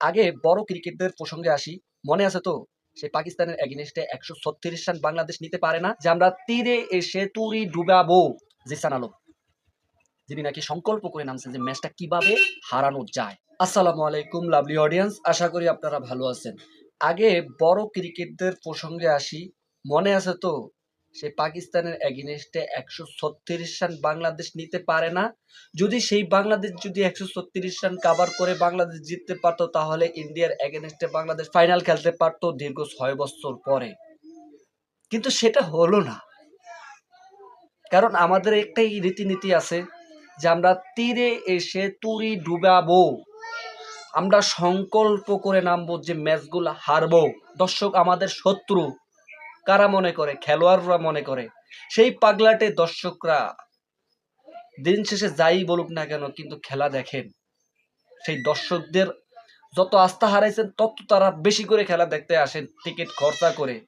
আগে বড় ক্রিকেটদের প্রসঙ্গে আসি। মনে আছে তো? সেই পাকিস্তানের এগেনস্টে একশো ছত্রিশ রান বাংলাদেশ নিতে পারে না, যে আমরা তীরে এসে তুড়ি ডুবাবো, জিসান আলম। যিনি নাকি সংকল্প করে নামছেন যে ম্যাচটা কীভাবে হারানো যায়। আসসালামু আলাইকুম লাভলি অডিয়েন্স আশা করি আপনারা ভালো আছেন। আগে বড় ক্রিকেটদের প্রসঙ্গে আসি। মনে আছে তো? সেই পাকিস্তানের এগেনস্টে একশো ছত্রিশ রান বাংলাদেশ নিতে পারে না। যদি সেই বাংলাদেশ যদি একশো ছত্রিশ রান কাভার করে বাংলাদেশ জিততে পারতো, তাহলে ইন্ডিয়ার এগেনস্টে বাংলাদেশ ফাইনাল খেলতে পারতো দীর্ঘ ছয় বছর পরে। কিন্তু সেটা হলো না। কারণ আমাদের একটাই রীতিনীতি আছে যে আমরা তীরে এসে তুরি ডুবাবো। আমরা সংকল্প করে নামবো যে ম্যাচগুলো হারবো। দর্শক, আমাদের শত্রু কারা মনে করে? খেলোয়াড়রা মনে করে। সেই পাগলাটে দর্শকরা দিন শেষে যাই বলুক না কেন কিন্তু খেলা দেখেন। সেই দর্শকদের যত আস্থা হারাইছেন, তত তারা বেশি করে খেলা দেখতে আসেন, টিকিট খরচা করে।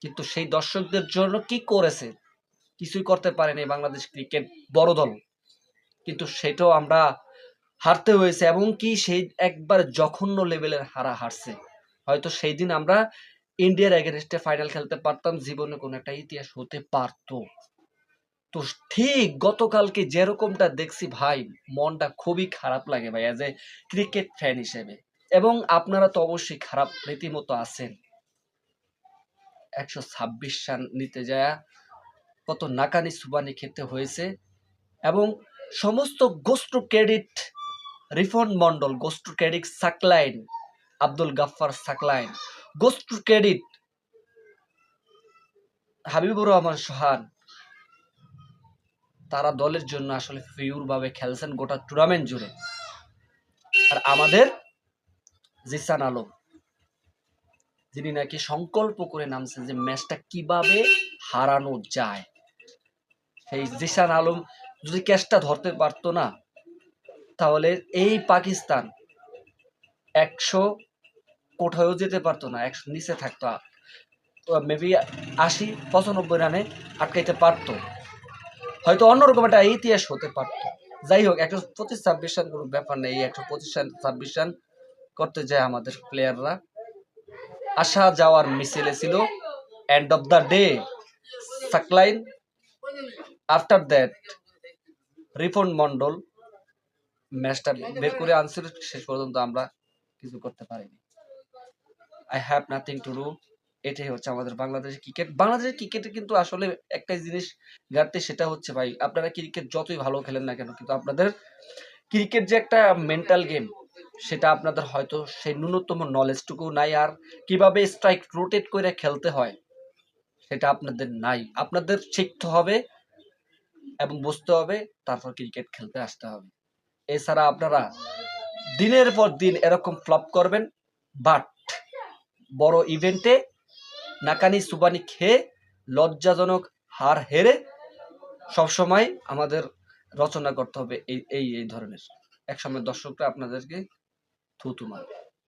কিন্তু সেই দর্শকদের জন্য কি করেছে? কিছুই করতে পারেনি বাংলাদেশ ক্রিকেট বড় দল। কিন্তু সেটাও আমরা হারতে হয়েছে এবং কি সেই একবার জঘন্য লেভেলের হারা হারছে। হয়তো সেই দিন আমরা ইন্ডিয়ার এগেনস্টে ফাইনাল খেলতে পারতাম, জীবনে কোনো একটা ইতিহাস হতে পারতো। তো ঠিক গতকালকে যেরকমটা দেখছি ভাই, মনটা খুবই খারাপ লাগে ভাই অ্যাজ এ ক্রিকেট ফ্যান হিসেবে। এবং আপনারা তো অবশ্যই খারাপ রীতিমতো আছেন। একশো ছাব্বিশ রান নিতে যায় কত নাকানি সুবানি খেতে হয়েছে। এবং সমস্ত ghost credit Rifon Mondal ghost credit Saklain, Abdul Gaffar Saklain ghost credit Habibur Rahman Sohan, তারা দলের জন্য আসলে ভাবে খেলছেন গোটা টুর্নামেন্ট জুড়ে। আর আমাদের জিসান আলম, যিনি নাকি সংকল্প করে নামছেন যে ম্যাচটা কীভাবে হারানো যায়। সেই জিসান আলম যদি ক্যাচটা ধরতে পারতো না, তাহলে এই পাকিস্তান একশো কোথাও যেতে পারতো না, একশো নিচে থাকতো। মেবি আশি, পঁচানব্বই রানে আটকাইতে পারতো। হয়তো অন্যরকম একটা ইতিহাস হতে পারতো। যাই হোক, একশো পঁচিশ, ছাব্বিশ রান কোনো ব্যাপার নেই। একশো পঁচিশ রান, ছাব্বিশ রান করতে যায় আমাদের প্লেয়াররা আসা যাওয়ার মিছিলে ছিল। End of the day Saklain after that Rifon Mondal ম্যাচটা বের করে আনছিল। শেষ পর্যন্ত আমরা কিছু করতে পারিনি। I have nothing to do এটাই হচ্ছে আমাদের বাংলাদেশের ক্রিকেট বাংলাদেশের ক্রিকেটে কিন্তু আসলে একটাই জিনিস ঘাটতে সেটা হচ্ছে ভাই, আপনারা ক্রিকেট যতই ভালো খেলেন না কেন, কিন্তু আপনাদের ক্রিকেট যে একটা মেন্টাল গেম সেটা আপনাদের হয়তো সেই ন্যূনতম নলেজটুকু নাই আর কীভাবে স্ট্রাইক রোটেট করে খেলতে হয়, সেটা আপনাদের নাই। আপনাদের শিখতে হবে এবং বুঝতে হবে, তারপর ক্রিকেট খেলতে আসতে হবে। এছাড়া আপনারা দিনের পর দিন এরকম ফ্লপ করবেন বাট বড় ইভেন্টে নাকানি সুবানি খেয়ে লজ্জাজনক হার হেরে সবসময় আমাদের রচনা করতে হবে এই এই ধরনের। একসময় দর্শকরা আপনাদেরকে থুতু মারবে।